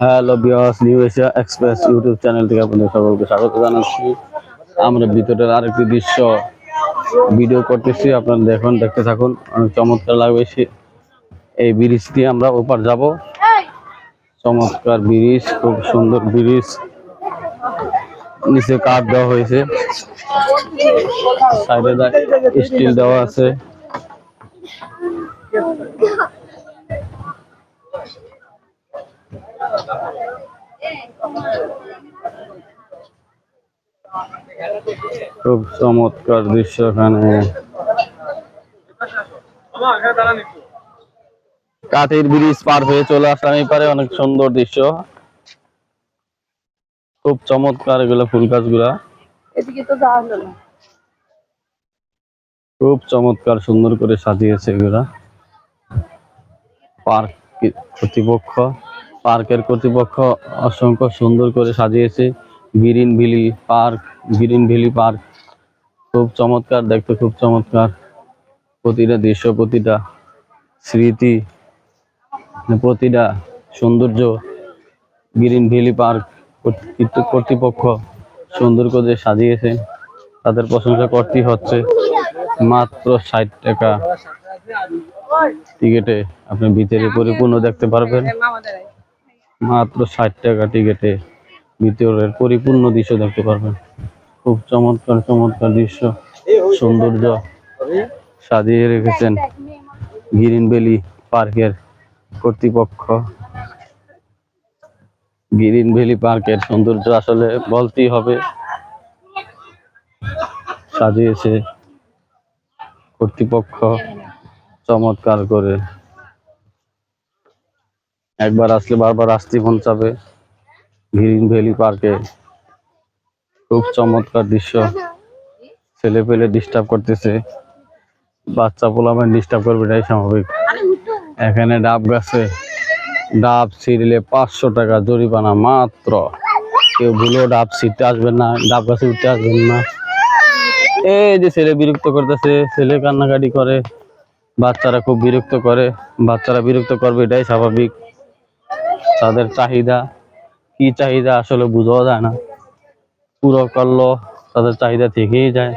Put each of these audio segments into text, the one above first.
Hello Beas new Asia express YouTube channel থেকে আপনাদের সকলকে স্বাগত জানাচ্ছি। আমরা ভিতরের আরেকটি দৃশ্য ভিডিও করতেছি। আপনারা দেখুন, দেখতে থাকুন। অনেক চমৎকার লাগবে এই ব্রিজ দিয়ে আমরা ওপার যাব। চমৎকার ব্রিজ খুব সুন্দর ব্রিজ নিচে কাঠ দেওয়া হয়েছে। সাইডে স্টিল দেওয়া আছে। খুব চমৎকার দৃশ্য এখানে। কাঠের ব্রিজ পার হয়ে চলে আসলাম এই পারে অনেক সুন্দর দৃশ্য। খুব চমৎকার এগুলো ফুল গাছগুলা। খুব চমৎকার সুন্দর করে সাজিয়েছে এগুলা। পার্ক কর্তৃপক্ষ। পার্কের কর্তৃপক্ষ অসংখ্য সুন্দর করে সাজিয়েছে। Green valley park, green valley park. খুব চমৎকার, দেখতে খুব চমৎকার। প্রতিটা দৃশ্য, প্রতিটা স্মৃতি, প্রতিটা সৌন্দর্য গ্রিন ভ্যালি পার্ক কর্তৃপক্ষ সুন্দর করে সাজিয়েছে। তাদের প্রশংসা করতেই হচ্ছে। মাত্র ষাট টাকা। টিকিটে আপনি ভিতরে পরিপূর্ণ দেখতে পারবেন। মাত্র ষাট টাকা টিকিটে ভিতরের পরিপূর্ণ দৃশ্য দেখতে পারবেন। খুব চমৎকার চমৎকার দৃশ্য, সৌন্দর্য সাজিয়ে রেখেছেন গ্রিন ভ্যালি পার্কের কর্তৃপক্ষ। গ্রিন ভ্যালি পার্কের সৌন্দর্য আসলে বলতেই হবে। সাজিয়েছে কর্তৃপক্ষ চমৎকার করে। একবার আসলে বারবার আসতে মন চাবে। গ্রিন ভ্যালি পার্কে খুব চমৎকার দৃশ্য। ছেলে পেলে ডিস্টার্ব করতেছে। বাচ্চা পোলামেন ডিস্টার্ব করবে, এটাই স্বাভাবিক। এখানে ডাব গাছে। ডাব ছিঁড়লে পাঁচশো টাকা জরিমানা মাত্র। কেউ ভুলেও ডাব ছিঁড়তে আসবেন না, ডাব গাছে উঠতে আসবেন না। এই যে ছেলে বিরক্ত করতেছে, ছেলে কান্নাকাটি করে। বাচ্চারা খুব বিরক্ত করে। বাচ্চারা বিরক্ত করবে, এটাই স্বাভাবিক। তাদের চাহিদা, কি চাহিদা আসলে বোঝাও যায় না। পুরো করল, তাদের চাহিদা থেকেই যায়।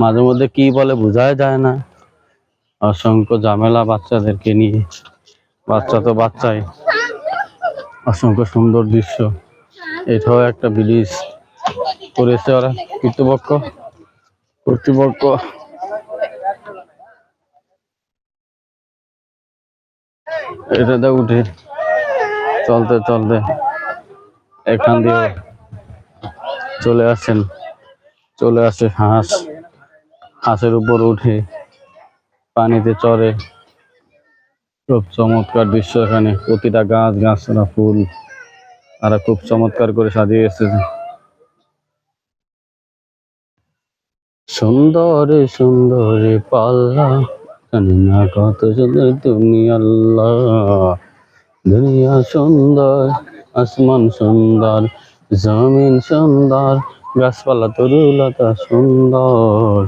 মাঝে মধ্যে কি বলে বোঝাই যায় না। অসংখ্য ঝামেলা বাচ্চাদেরকে নিয়ে। বাচ্চা তো বাচ্চাই। অসংখ্য সুন্দর দৃশ্য। এটাও একটা ব্রিজ করেছে ওরা। কর্তৃপক্ষ? কর্তৃপক্ষ? এটাতে উঠে। চলতে চলতে এখান দিয়ে চলে আসেন। চলে আসে হাঁস। হাঁসের উপর উঠে পানিতে চড়ে। খুব চমৎকার দৃশ্য এখানে। প্রতিটা গাছ গাছরা ফুল। তারা খুব চমৎকার করে সাজিয়ে এসেছে সুন্দরে সুন্দরে পাল্লা। কত সুন্দর তুমি আল্লাহ দুনিয়া সুন্দর, আসমান সুন্দর, জমিন সুন্দর, গাছপালা তরুলতা সুন্দর।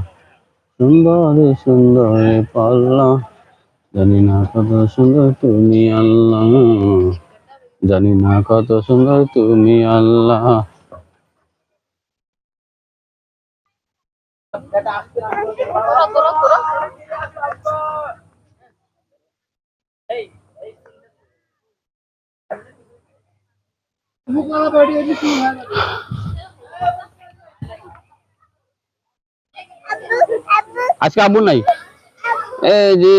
সুন্দরে সুন্দরে পাল্লা। জানি না কত সুন্দর তুমি আল্লাহ। জানি না কত সুন্দর তুমি আল্লাহ। আজকে আবু নাই? এই যে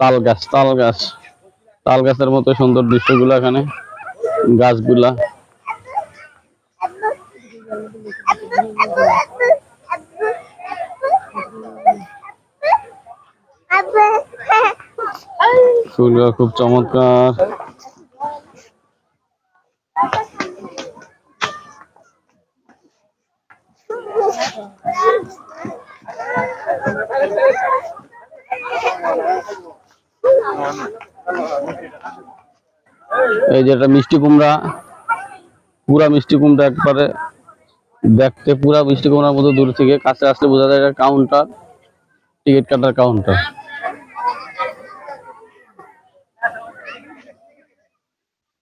তাল গাছ তাল গাছ তাল গাছের মতো সুন্দর দৃশ্যগুলো এখানে। গাছগুলা। খুব চমৎকার। এই যে একটা মিষ্টি কুমড়া, পুরা মিষ্টি কুমড়া একবারে দেখতে পুরা মিষ্টি কুমড়ার মতো দূর থেকে, কাছে আসলে বোঝা যায় এটা কাউন্টার টিকিট কাটার কাউন্টার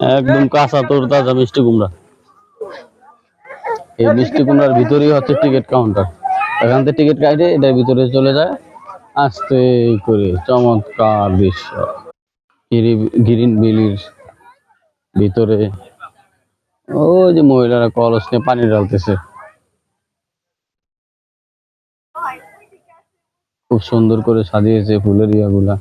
একদম কাঁচা, তোর তাজা মিষ্টি কুমড়া। এই মিষ্টি কুমড়ার ভিতরেই হচ্ছে টিকিট কাউন্টার। এখান থেকে টিকিট কাটে, এটার ভিতরে চলে যায়। আস্তে করে চমৎকার দৃশ্য। গিরি- গ্রিন বিলির ভিতরে। ওই যে মহিলারা কলস নিয়ে পানি ঢালতেছে। খুব সুন্দর করে সাজিয়েছে ফুলের ইয়াগুলা।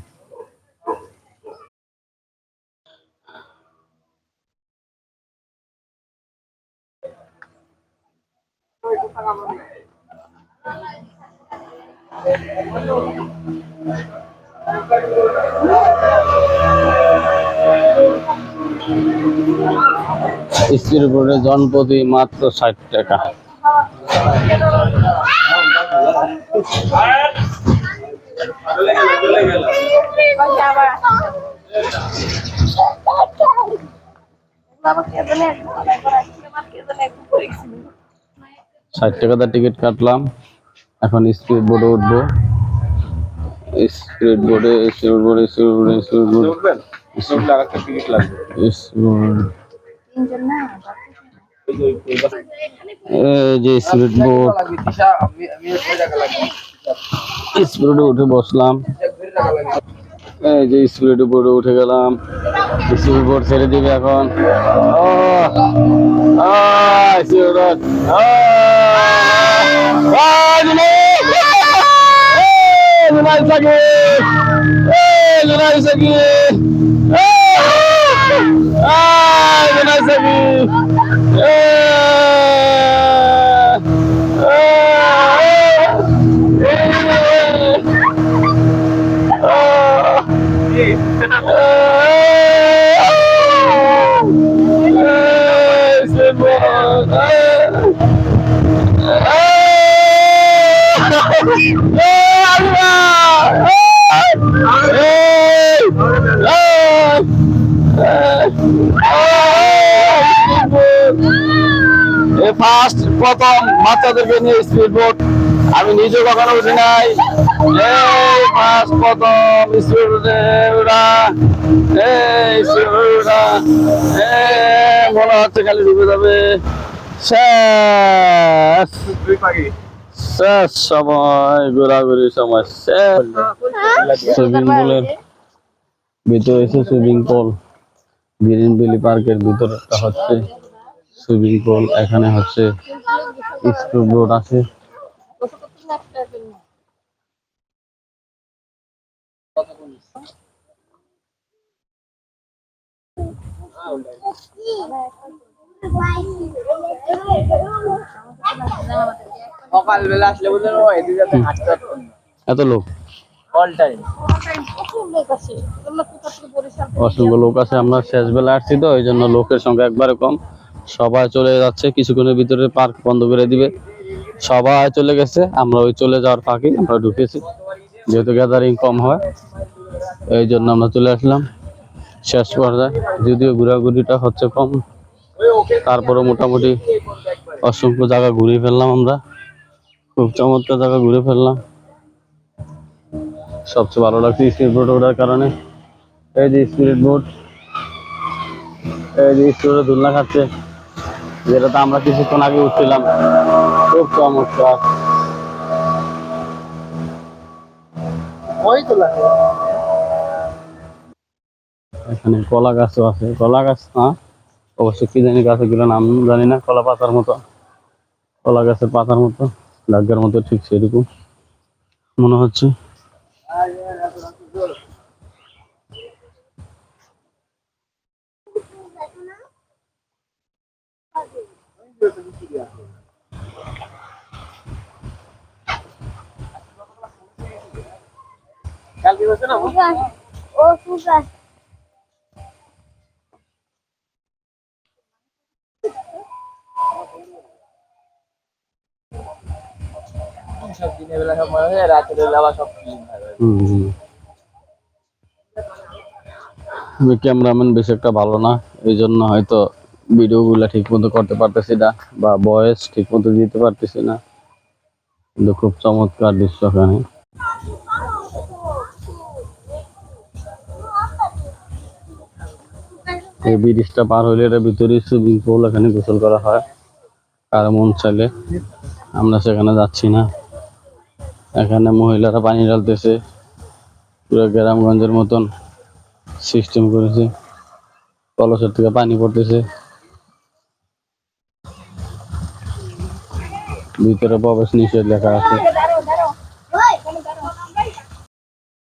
স্ত্রীর উপরে জনপ্রতি মাত্র ষাট টাকা। ষাট টাকাতে টিকিট কাটলাম। এখন স্পিড বোর্ডে উঠবো। স্পিড বোর্ডে স্পিড বোর্ডে স্পিড বোর্ডে স্পিড বোর্ড যে স্পিড বোর্ড। টাকা স্পিডে উঠে বসলাম। এই যে স্পিড বোর্ডে উঠে গেলাম। স্পিড বোর্ড ছেড়ে দিবে এখন। ও Vai, Milagres! Ei, Milagres aqui! Ei, isso aqui! Ei, isso aqui! Ei! প্রথম বাচ্চাদেরকে নিয়ে স্পিড বোট। আমি নিজে কখনো উঠি নাই। এই ফার্স্ট, প্রথম, স্পিড বোটে ওরা এই স্পিড মনে হচ্ছে খালি ডুবে যাবে। শেষ। শেষ সময় ঘোরাঘুরি সময়, শেষ। সুইমিং পুলের ভিতরে এসে সুইমিং পুল, গ্রিন ভ্যালি পার্কের ভিতরটা হচ্ছে সুইমিং পুল, এখানে হচ্ছে স্কুল বোর্ড আছে। সকালবেলা আসলে বুঝলেন হাঁটতে এত লোক অসংখ্য লোক আছে আমরা শেষ বেলা আসছি তো ওই জন্য লোকের সংখ্যা একবারে কম। সবাই চলে যাচ্ছে, কিছুক্ষণের ভিতরে পার্ক বন্ধ করে দিবে। সবাই চলে গেছে, আমরা ওই চলে যাওয়ার ফাঁকে আমরা ঢুকেছি, যেহেতু গ্যাদারিং কম হয়, এই জন্য আমরা চলে আসলাম শেষ পর্যায়ে। যদিও ঘোরাঘুরিটা হচ্ছে কম তারপরে মোটামুটি অসংখ্য জায়গা ঘুরে ফেললাম আমরা, খুব চমৎকার জায়গা ঘুরে ফেললাম। সবচেয়ে ভালো লাগছে স্পিড বোট ওঠার কারণে। এই যে স্পিড বোট, এই যে স্পিড দুলনা খাচ্ছে। যেটাতে আমরা কিছুক্ষণ আগে উঠছিলাম। খুব চমৎকার। এখানে কলা গাছও আছে। কলা গাছ না অবশ্য কি জানি গাছগুলো নাম জানি না কলা পাতার মতো। কলা গাছের পাতার মতো ডাগ্গার মতো ঠিক সেরকম। মনে হচ্ছে কালকে বসে না ও সুগার সব দিনের বেলা সব মনে হয় রাতের বেলা আবার সব ক্লিন হবে হুম, হুম। আমি ক্যামেরাম্যান বেশি একটা ভালো না এই জন্য হয়তো ভিডিওগুলো ঠিক মতো করতে পারতেছি না বা ভয়েস ঠিক মতো দিতে পারতেছি না। কিন্তু খুব চমৎকার দৃশ্য এখানে। এই ব্রিজটা পার হইলে এটা ভিতরে সুইমিং পুল এখানে গোসল করা হয়। আর মন চাইলে আমরা সেখানে যাচ্ছি না। এখানে মহিলারা পানি ঢালতেছে। পুরো গ্রামগঞ্জের মতন সিস্টেম করেছে। কলসের থেকে পানি পড়তেছে। ভিতরে প্রবেশ নিষেধ লেখা আছে।